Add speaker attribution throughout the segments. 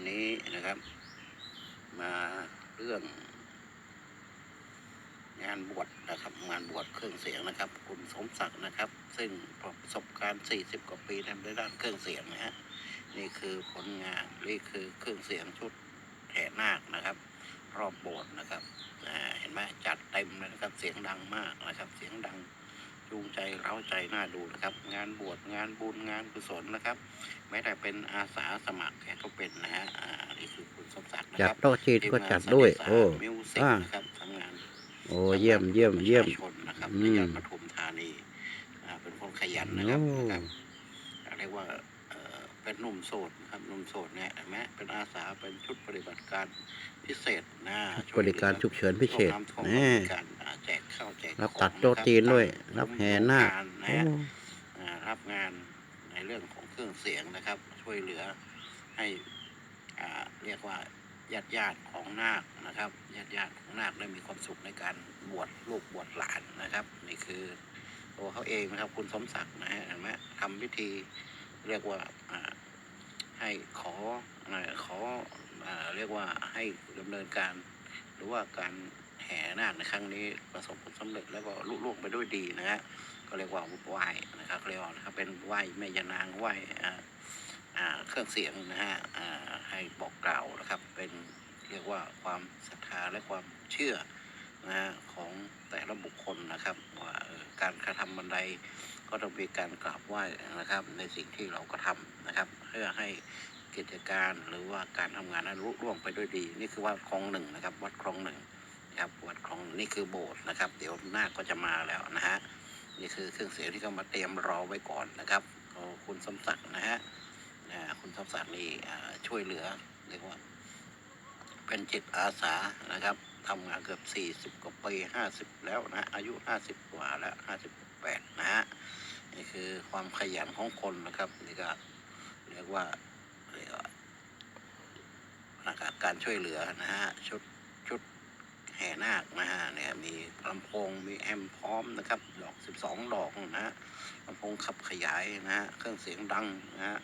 Speaker 1: วันนี้นะครับ มาเรื่อง งานบวชนะครับ งานบวชเครื่องเสียงนะครับ คุณสมศักดิ์นะครับ ซึ่งประสบการณ์ 40 กว่าปีทำในด้านเครื่องเสียงนะฮะนี่คือผลงานนี่คือเครื่องเสียงชุดแห่นาคนะครับ รอบโบสถ์นะครับเห็นไหมจัดเต็มเลยนะครับ เสียงดังมากนะครับ เสียงดัง จูงใจเร้าใจน่าดูนะครับ งานบวชงานบุญงานกุศลนะครับแม้แต่เป็นอาสาสมัครแกก็เป็นนะฮะอ่านี่คือคุณสมศักดิ์นะ
Speaker 2: จั
Speaker 1: ค
Speaker 2: ด
Speaker 1: รับ
Speaker 2: โต๊ะจีนก็จัดด้วย โอ้
Speaker 1: มิวสิก
Speaker 2: อ่า
Speaker 1: นะครับทำงาน
Speaker 2: โอ้เยี่ยมเยี่ยมเยี่ยม
Speaker 1: ประชาชนนะครับ
Speaker 2: อืม
Speaker 1: ในย่านปทุมธานีอ่าเป็นคนขยันนะครับ
Speaker 2: โอ้
Speaker 1: นะครับ เรียกว่าเอ่อเป็นหนุ่มโสดนะครับหนุ่มโสดเนี่ยเห็นไหมเป็นอาสาเป็นชุดปฏิบัติการพิเศษนะช่
Speaker 2: บ
Speaker 1: วยเหลื
Speaker 2: ริ
Speaker 1: อ
Speaker 2: การฉุกเฉินพิเศษ
Speaker 1: โรคน้ำท่วม
Speaker 2: นี่
Speaker 1: บริการ
Speaker 2: รับ
Speaker 1: ของ
Speaker 2: ตัดโต๊ะ
Speaker 1: นะครับ
Speaker 2: จีนด้วย
Speaker 1: ตั้ง
Speaker 2: รับแห่นาค
Speaker 1: โรงทนะ
Speaker 2: โอ้
Speaker 1: ฮะอ่ารับงานในเรื่องของเครื่องเสียงนะครับ ช่วยเหลือให้อ่าเรียกว่าญาติญาติๆของนาคนะครับญาติญาติๆของนาคได้มีความสุขในการบวชลูกบวชหลานนะครับ นี่คือตัวเขาเองนะครับ คุณสมศักดิ์นะฮะเห็นไหมทำพิธีเรียกว่าอ่าให้ขออ่าขออ่าเรียกว่าให้ดำเนินการ หรือว่าการ แห่นาคในครั้งนี้ประสบผลสำเร็จแล้วก็ลุล่วงไปด้วยดีนะฮะก็เรียกว่าไหว้นะครับเรียกว่านะครับเป็นไหว้แม่ยานางไหว้อ่าอ่าเครื่องเสียงนะฮะให้บอกกล่าวนะครับ เป็นเรียกว่าความศรัทธาและความเชื่อนะฮะของแต่ละบุคคลนะครับว่าการกระทำบันไดก็ต้องมีการกราบไหว้นะครับ ในสิ่งที่เราก็ทำนะครับ เพื่อให้กิจการหรือว่าการทำงานนั้นลุล่วงไปด้วยดี นี่คือวัดคลองหนึ่งนะครับ วัดคลองหนึ่ง นะครับวัดคลองนี่คือโบสถ์นะครับ เดี๋ยวหน้าก็จะมาแล้วนะฮะนี่คือเครื่องเสียงที่เขามาเตรียมรอไว้ก่อนนะครับคุณสมศักดิ์นะฮะคุณสมศักดิ์นี่ช่วยเหลือเรียกว่า เป็นจิตอาสานะครับทำงานเกือบสี่สิบ40 กว่าปีห้าสิบแล้วนะ อายุห้าสิบกว่าแล้วห้าสิบแปดนะฮะ นี่คือความขยันของคนนะครับ นี่ก็เรียกว่าเรียกว่าการช่วยเหลือนะฮะ ชุดชุด แห่นาคนะฮะเนี่ยมีลำโพงมีแอมพร้อมนะครับดอก 12 ดอกนะฮะลำโพงขับขยายนะฮะเครื่องเสียงดังนะฮะ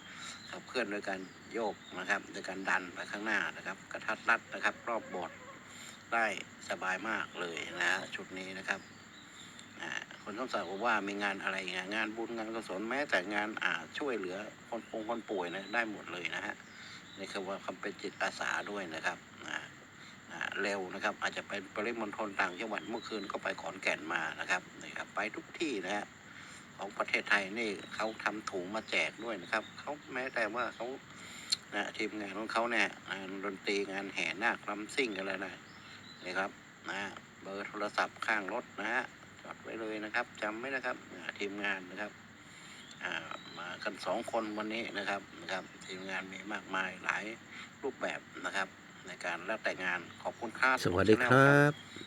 Speaker 1: ขับเคลื่อนโดยการโยกนะครับโดยการดันไปข้างหน้านะครับ กระทัดรัดนะครับ รอบโบสถ์ได้สบายมากเลยนะฮะชุดนี้นะครับคนต้องสาวบอกว่ามีงานอะไรงานงานบุญงานกุศลแม้แต่งานอ่าช่วยเหลือคนปงคนป่วยนะได้หมดเลยนะฮะนี่คือว่าเขาเป็นจิตอาสาด้วยนะครับนะอ่า เร็วนะครับ อาจจะเป็นปริมณฑลต่างจังหวัดเมื่อคืนก็ไปขอนแก่นมานะครับนี่ครับ ไปทุกที่นะฮะของประเทศไทยนี่เขาทำถุงมาแจกด้วยนะครับเขาแม้แต่ว่าเขานะทีมงานของเขาเนี่ยงานดนตรีงานแห่นาครำซิ่งอะไรนะนี่ครับนะเบอร์โทรศัพท์ข้างรถนะฮะจอดไว้เลยนะครับจำไว้นะครับทีมงานนะครับมากันสองคนวันนี้นะครับนะครับทีมงานมีมากมายหลายรูปแบบนะครับ ในการแล้วแต่งงานขอบคุณครับ
Speaker 2: สวัสดีครับ